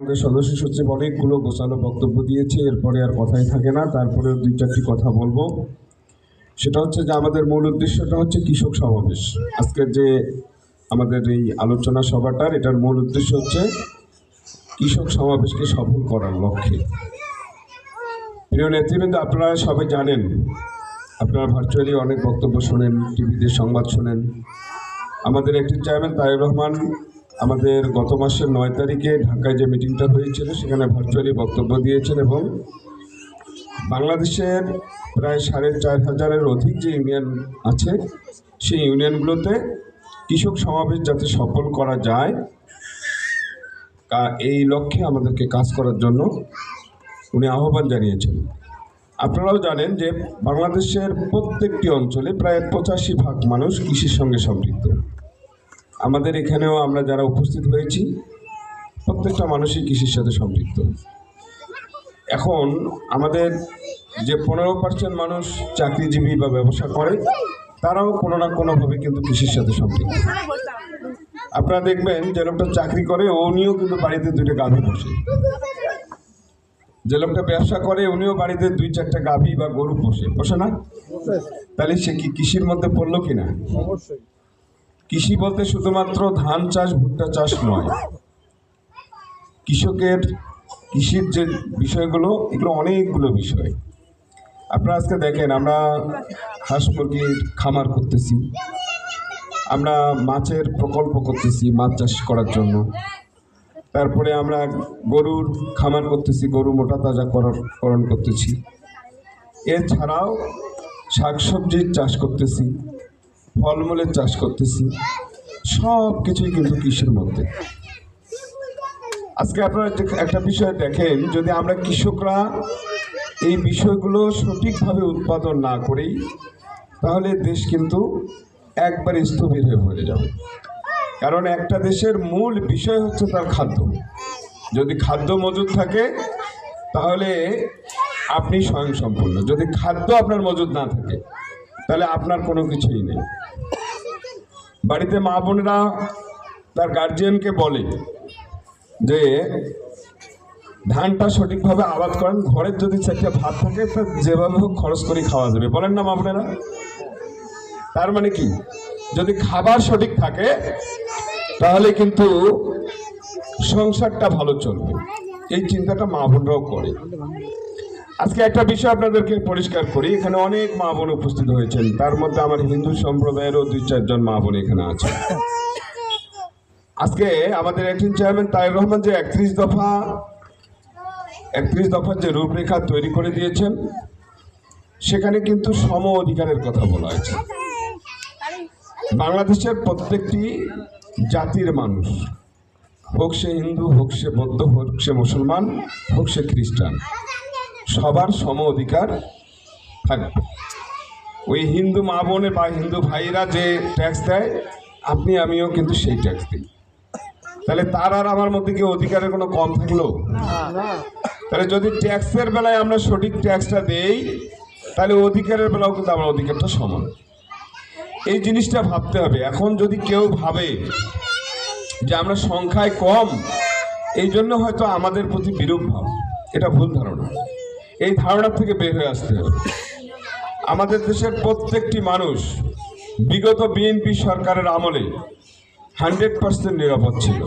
সদস্য সচিব অনেকগুলো গোছানো বক্তব্য দিয়েছে, এরপরে আর কথাই থাকে না তারপরে দুই চারটি কথা বলব। সেটা হচ্ছে যে আমাদের মূল উদ্দেশ্যটা হচ্ছে কৃষক সমাবেশ। আজকের যে আমাদের এই আলোচনা সভাটার, এটার মূল উদ্দেশ্য হচ্ছে কৃষক সমাবেশকে সফল করার লক্ষ্যে। প্রিয় নেতৃবৃন্দ, আপনারা সবাই জানেন, আপনারা ভার্চুয়ালি অনেক বক্তব্য শোনেন, টিভিতে সংবাদ শোনেন। আমাদের একটি চেয়ারম্যান তারেক রহমান আমাদের গত মাসের নয় তারিখে ঢাকায় যে মিটিংটা হয়েছিল, সেখানে ভার্চুয়ালি বক্তব্য দিয়েছেন এবং বাংলাদেশের প্রায় সাড়ে চার হাজারের অধিক যে ইউনিয়ন আছে, সেই ইউনিয়নগুলোতে কৃষক সমাবেশ যাতে সফল করা যায় এই লক্ষ্যে আমাদেরকে কাজ করার জন্য উনি আহ্বান জানিয়েছেন। আপনারাও জানেন যে বাংলাদেশের প্রত্যেকটি অঞ্চলে প্রায় পঁচাশি ভাগ মানুষ কৃষির সঙ্গে সম্পৃক্ত। আমাদের এখানেও আমরা যারা উপস্থিত হয়েছি, প্রত্যেকটা মানুষই কৃষির সাথে সম্পৃক্ত। এখন আমাদের যে পনেরো পার্সেন্ট মানুষ চাকরিজীবী বা ব্যবসা করে, তারাও কোনো না কোনোভাবে কিন্তু কৃষির সাথে সম্পৃক্ত। আপনারা দেখবেন যে লোকটা চাকরি করে, উনিও কিন্তু বাড়িতে দুইটা গাভী বসে যে লোকটা ব্যবসা করে, উনিও বাড়িতে দুই চারটা গাভী বা গরু পোষে। পোষে না? তাহলে সে কি কৃষির মধ্যে পড়ল কিনা? অবশ্যই। কৃষি বলতে শুধুমাত্র ধান চাষ, ভুট্টা চাষ নয়। কৃষকের কৃষির যে বিষয়গুলো, এগুলো অনেকগুলো বিষয়। আপনারা আজকে দেখেন, আমরা হাঁস মুরগির খামার করতেছি। আমরা মাছের প্রকল্প করতেছি মাছ চাষ করার জন্য। তারপরে আমরা গরুর খামার করতেছি, গরু মোটা তাজা করণ করতেছি। এছাড়াও শাকসবজির চাষ করতেছি। ফলমূলের চাষ করতেছি। সব কিছুই কিন্তু কৃষির মধ্যে। আজকে আপনারা একটা বিষয় দেখেন, যদি আমরা কৃষকরা এই বিষয়গুলো সঠিকভাবে উৎপাদন না করেই তাহলে দেশ কিন্তু একবার স্থবির হয়ে পড়ে যাবে। কারণ একটা দেশের মূল বিষয় হচ্ছে তার খাদ্য। যদি খাদ্য মজুদ থাকে, তাহলে আপনি স্বয়ংসম্পূর্ণ। যদি খাদ্য আপনার মজুদ না থাকে, তাহলে আপনার কোনো কিছুই নেই। বাড়িতে মা বোনেরা তার গার্জিয়ানকে বলে যে, ধানটা সঠিকভাবে আবাদ করেন, ঘরের যদি চারটে ভাত থাকে, তা যেভাবে হোক খরচ করে খাওয়া যাবে। বলেন না মা বোনেরা? তার মানে কি? যদি খাবার সঠিক থাকে, তাহলে কিন্তু সংসারটা ভালো চলবে। এই চিন্তাটা মা বোনরাও করে। আজকে একটা বিষয় আপনাদেরকে পরিষ্কার করি। এখানে অনেক মা বোন উপস্থিত হয়েছেন। তার মধ্যে আমার হিন্দু সম্প্রদায়েরও দুই চারজন মা বোন এখানে আছে। আজকে আমাদের একজন চেয়ারম্যান তাইর রহমান যে একত্রিশ দফা, একত্রিশ দফার যে রূপরেখা তৈরি করে দিয়েছেন, সেখানে কিন্তু সম অধিকারের কথা বলা হয়েছে। বাংলাদেশের প্রত্যেকটি জাতির মানুষ, হোক সে হিন্দু, হোক সে বৌদ্ধ, হোক সে মুসলমান, হোক সে খ্রিস্টান সবার সম অধিকার থাকবে। ওই হিন্দু মা বোনে বা হিন্দু ভাইরা যে ট্যাক্স দেয়, আপনি, আমিও কিন্তু সেই ট্যাক্স দিই। তাহলে তার আর আমার মধ্যে কি অধিকারের কোনো কম থাকল? তাহলে যদি ট্যাক্সের বেলায় আমরা সঠিক ট্যাক্সটা দেই, তাহলে অধিকারের বেলাও কিন্তু আমার অধিকারটা সমান। এই জিনিসটা ভাবতে হবে। এখন যদি কেউ ভাবে যে আমরা সংখ্যায় কম, এই জন্য হয়তো আমাদের প্রতি বিরূপ ভাব। এটা ভুল ধারণা। এই ধারণা থেকে বের হয়ে আসতে হবে। আমাদের দেশের প্রত্যেকটি মানুষ বিগত বিএনপি সরকারের আমলে হান্ড্রেড পার্সেন্ট নিরাপদ ছিল।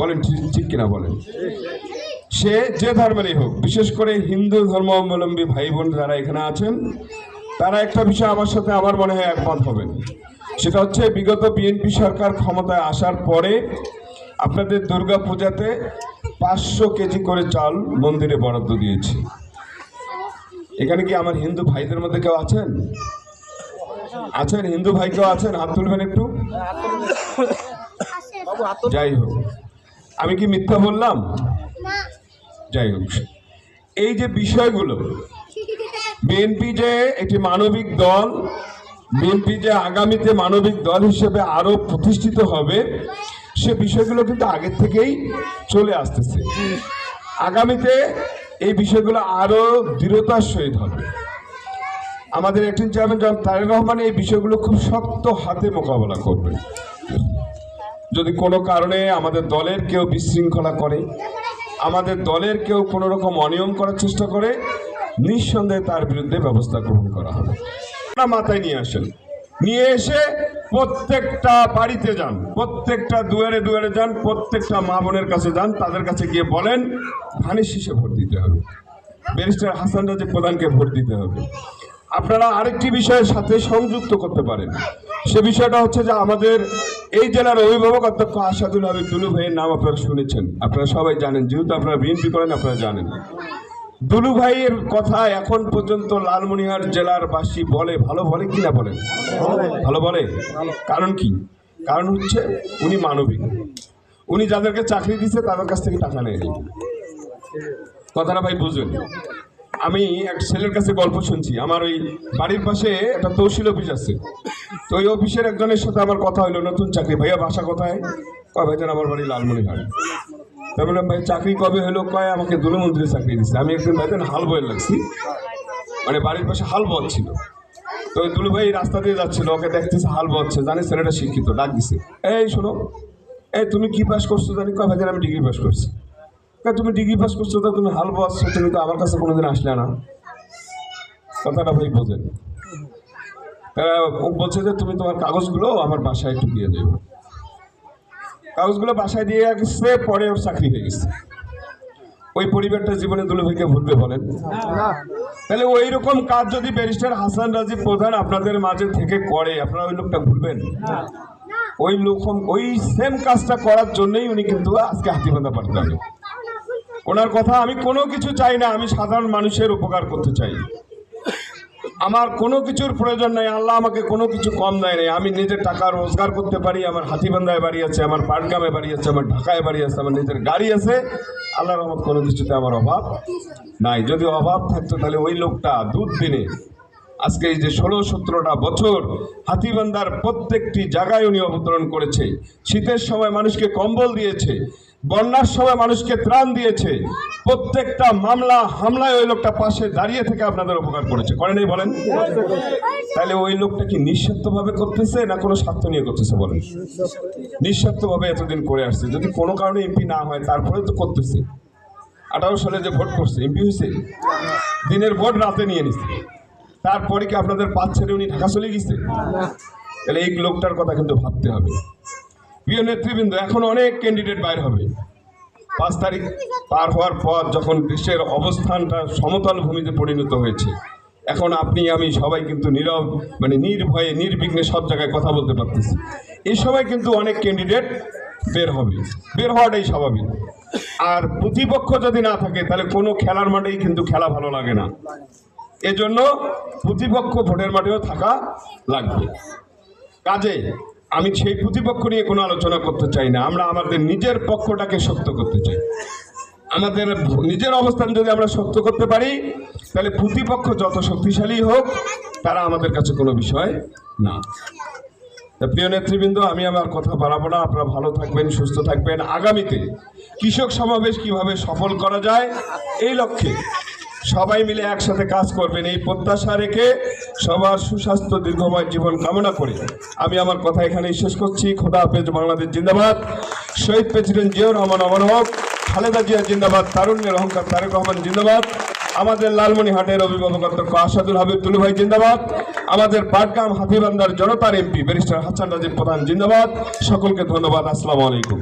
বলেন ঠিক কিনা বলেন? সে যে ধর্মেরই হোক, বিশেষ করে হিন্দু ধর্মাবলম্বী ভাই বোন যারা এখানে আছেন, তারা একটা বিষয় আমার সাথে আমার মনে হয় একমত হবেন। সেটা হচ্ছে বিগত বিএনপি সরকার ক্ষমতায় আসার পরে আপনাদের দুর্গা পূজাতে পাঁচশো কেজি করে চাল মন্দিরে বরাদ্দ দিয়েছে। এখানে কি আমার হিন্দু ভাইদের মধ্যে কেউ আছেন? আছেন? হিন্দু ভাই কেউ আছেন? হাত তুলবেন একটু। যাই হোক। আমি কি মিথ্যা বললাম? যাই হোক। এই যে বিষয়গুলো বিএনপি যে একটি মানবিক দল বিএনপি যে আগামীতে মানবিক দল হিসেবে আরও প্রতিষ্ঠিত হবে সে বিষয়গুলো কিন্তু আগের থেকেই চলে আসতেছে। আগামীতে এই বিষয়গুলো আরও দৃঢ়তার সহিত হবে। আমাদের একজন চেয়ারম্যান জন তারেক রহমান এই বিষয়গুলো খুব শক্ত হাতে মোকাবেলা করবে। যদি কোনো কারণে আমাদের দলের কেউ বিশৃঙ্খলা করে, আমাদের দলের কেউ কোনো রকম অনিয়ম করার চেষ্টা করে, নিঃসন্দেহে তার বিরুদ্ধে ব্যবস্থা গ্রহণ করা হবে। মাথায় নিয়ে আসেন। নিয়ে এসে প্রত্যেকটা বাড়িতে যান, প্রত্যেকটা দুয়ারে দুয়ারে যান, প্রত্যেকটা মা বোনের কাছে যান, তাদের কাছে গিয়ে বলেন, ধানের শীষে ভোট দিতে হবে। ব্যারিস্টার হাসান রাজে প্রধানকে ভোট দিতে হবে। আপনারা আরেকটি বিষয়ের সাথে সংযুক্ত করতে পারেন। সে বিষয়টা হচ্ছে যে আমাদের এই জেলার অভিভাবক অধ্যক্ষ আসাদুল হাবিব দুলু ভাইয়ের নাম আপনারা শুনেছেন। আপনারা সবাই জানেন, যেহেতু আপনারা বিএনপি করেন, আপনারা জানেন। দুলু ভাইয়ের কথা এখন পর্যন্ত লালমনিরহাট জেলার বাসী বলে, ভালো বলে কি না বলে? ভালো বলে? কারণ কি? কারণ হচ্ছে উনি মানবিক। উনি যাদেরকে চাকরি দিচ্ছে তাদের কাছ থেকে টাকা নেয়নি কথাটা ভাই বুঝবেন? আমি এক ছেলের কাছে গল্প শুনছি। আমার ওই বাড়ির পাশে একটা তহসিল অফিস আছে। তো ওই অফিসের একজনের সাথে আমার কথা হলো নতুন চাকরি। ভাইয়া বাসা কোথায়? কয় ভাইজান আমার বাড়ি লালমনিরহাট তাই বললাম ভাই, চাকরি কবে হলো? কয়, আমাকে দুলমন্ত্রী চাকরি দিচ্ছে আমি একদিন ভাইজান হাল বয়ে লাগছি। মানে বাড়ির পাশে হাল বচ্ছিল তো ওই দুলু ভাই রাস্তা দিয়ে যাচ্ছিল, ওকে দেখতেছে হাল বচ্ছে জানি ছেলেটা শিক্ষিত, ডাক দিছে, এই, শোনো, এই, তুমি কি পাস করছ জানি? কয়, ভাইজান, আমি ডিগ্রি পাস করছি। তুমি ডিগ্রি পাস করছ, তো তুমি হাল বসছো তুমি তো আমার কাছে কোনোদিন আসলে না। কথাটা ভাই বোঝেন। বলছে যে, তুমি তোমার কাগজগুলো আমার বাসায় একটু দিয়ে দেবে কাগজগুলো বাসায় দিয়ে গেছে পরে ওর চাকরি হয়ে গেছে। ওই পরিবারটা জীবনে দুলু ভাইকে ভুলবে বলেন। তাহলে ওই রকম কাজ যদি ব্যারিস্টার হাসান রাজীব প্রধান আপনাদের মাঝে থেকে করে, আপনারা ওই লোকটা ভুলবেন? ওই লোক ওই সেম কাজটা করার জন্যই উনি কিন্তু আজকে হাতিবান্ধা পারতে হবে ওনার কথা আমি কোনো কিছু চাই না, আমি সাধারণ মানুষের উপকার করতে চাই। আমার কোনো কিছুর প্রয়োজন নাই, আল্লাহ আমাকে কোনো কিছু কম দেয় নেই। আমি নিজের টাকা রোজগার করতে পারি, আমার হাতিবান্ধায় বাড়ি আছে, আমার পাটগ্রামে বাড়ি আছে, আমার ঢাকায় বাড়ি আছে, আমার নিজের গাড়ি আছে। আল্লাহর রহমত কোনো কিছুতে আমার অভাব নাই। যদি অভাব থাকতো তাহলে ওই লোকটা দুধ দিনে আজকে এই যে ষোলো, সতেরোটা বছর হাতিবান্ধার প্রত্যেকটি জায়গায় উনি অবতরণ করেছে। শীতের সময় মানুষকে কম্বল দিয়েছে, বন্যার সময় মানুষকে ত্রাণ দিয়েছে। প্রত্যেকটা মামলা, হামলায় ওই লোকটা পাশে দাঁড়িয়ে থেকে আপনাদের উপকার করেছে। করেন এই বলেন? তাহলে ওই লোকটা কি নিঃস্বার্থভাবে করতেছে না কোনো স্বার্থ নিয়ে করতেছে বলেন? নিঃস্বার্থভাবে এতদিন করে আসছে। যদি কোনো কারণে এমপি না হয় তারপরে তো করতেছে। আঠারো সালে যে ভোট করছে, এমপি হয়েছে? দিনের ভোট রাতে নিয়ে নিছে। তারপরে কি আপনাদের পাঁচ ছেড়ে উনি ঢাকা চলে গেছে? তাহলে এই লোকটার কথা কিন্তু ভাবতে হবে। প্রিয় নেতৃবৃন্দ এখন অনেক ক্যান্ডিডেট বাইর হবে। পাঁচ তারিখ পার হওয়ার পর যখন দেশের অবস্থানটা সমতল ভূমিতে পরিণত হয়েছে এখন আপনি আমি সবাই কিন্তু নীরব মানে নির্ভয়ে নির্বিঘ্নে সব জায়গায় কথা বলতে পারতেছি। এই সময় কিন্তু অনেক ক্যান্ডিডেট বের হবে। বের হওয়াটাই স্বাভাবিক। আর প্রতিপক্ষ যদি না থাকে তাহলে কোনো খেলার মাঠেই কিন্তু খেলা ভালো লাগে না। এজন্য প্রতিপক্ষ ভোটের মাঠেও থাকা লাগবে। কাজে, আমি সেই প্রতিপক্ষ নিয়ে কোনো আলোচনা করতে চাই না। আমরা আমাদের নিজের পক্ষটাকে শক্ত করতে চাই। আমাদের নিজের অবস্থান যদি আমরা শক্ত করতে পারি, তাহলে প্রতিপক্ষ যত শক্তিশালী হোক, তারা আমাদের কাছে কোনো বিষয় না। প্রিয় নেতৃবৃন্দ, আমি আমার কথা বাড়াবো না। আপনারা ভালো থাকবেন, সুস্থ থাকবেন। আগামীতে কৃষক সমাবেশ কীভাবে সফল করা যায়, এই লক্ষ্যে সবাই মিলে একসাথে কাজ করবেন, এই প্রত্যাশা রেখে সবার সুস্বাস্থ্য দীর্ঘময় জীবন কামনা করে আমি আমার কথা এখানেই শেষ করছি। খোদা হাফেজ, বাংলাদেশ জিন্দাবাদ। শহীদ প্রেসিডেন্ট জিয়াউর রহমান, অমর খালেদা জিয়া জিন্দাবাদ, তারুণ্যের অহংকার তারেক রহমান জিন্দাবাদ। আমাদের লালমনিহাটের অভিভাবক অধ্যক্ষ আসাদুল হাবিব তুলু ভাই জিন্দাবাদ। আমাদের পাটগ্রাম হাতিবান্দার জনতার এমপি, ব্যারিস্টার হাসান রাজীব প্রধান জিন্দাবাদ। সকলকে ধন্যবাদ, আসসালামু আলাইকুম।